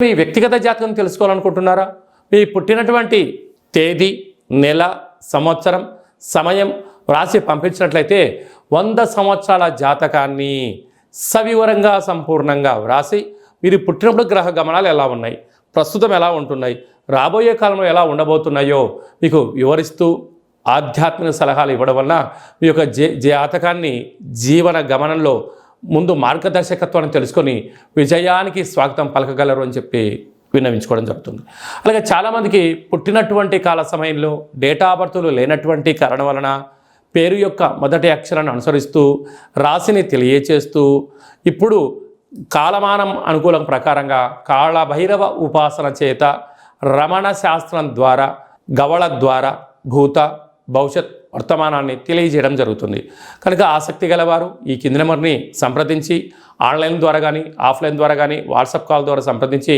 మీ వ్యక్తిగత జాతకం తెలుసుకోవాలనుకుంటున్నారా? మీ పుట్టినటువంటి తేదీ నెల సంవత్సరం సమయం రాసి పంపించినట్లయితే వంద సంవత్సరాల జాతకాన్ని సవివరంగా సంపూర్ణంగా వ్రాసి మీరు పుట్టినప్పుడు గ్రహ గమనాలు ఎలా ఉన్నాయి? ప్రస్తుతం ఎలా ఉంటున్నాయి? రాబోయే కాలంలో ఎలా ఉండబోతున్నాయో మీకు వివరిస్తూ ఆధ్యాత్మిక సలహాలు ఇవ్వడం వలన మీ యొక్క జే జాతకాన్ని జీవన గమనంలో ముందు మార్గదర్శకత్వాన్ని తెలుసుకొని విజయానికి స్వాగతం పలకగలరు అని చెప్పి విన్నవించుకోవడం జరుగుతుంది. అలాగే చాలామందికి పుట్టినటువంటి కాల సమయంలో డేటా బర్తులు లేనటువంటి కారణం వలన పేరు యొక్క మొదటి అక్షరాన్ని అనుసరిస్తూ రాశిని తెలియచేస్తూ ఇప్పుడు కాలమానం అనుకూలం ప్రకారంగా కాళభైరవ ఉపాసన చేత రమణ శాస్త్రం ద్వారా గవళ ద్వారా భూత భవిష్యత్ వర్తమానాన్ని తెలియజేయడం జరుగుతుంది. కనుక ఆసక్తి గలవారు ఈ కింది నెంబర్ని సంప్రదించి ఆన్లైన్ ద్వారా కానీ ఆఫ్లైన్ ద్వారా కానీ వాట్సాప్ కాల్ ద్వారా సంప్రదించి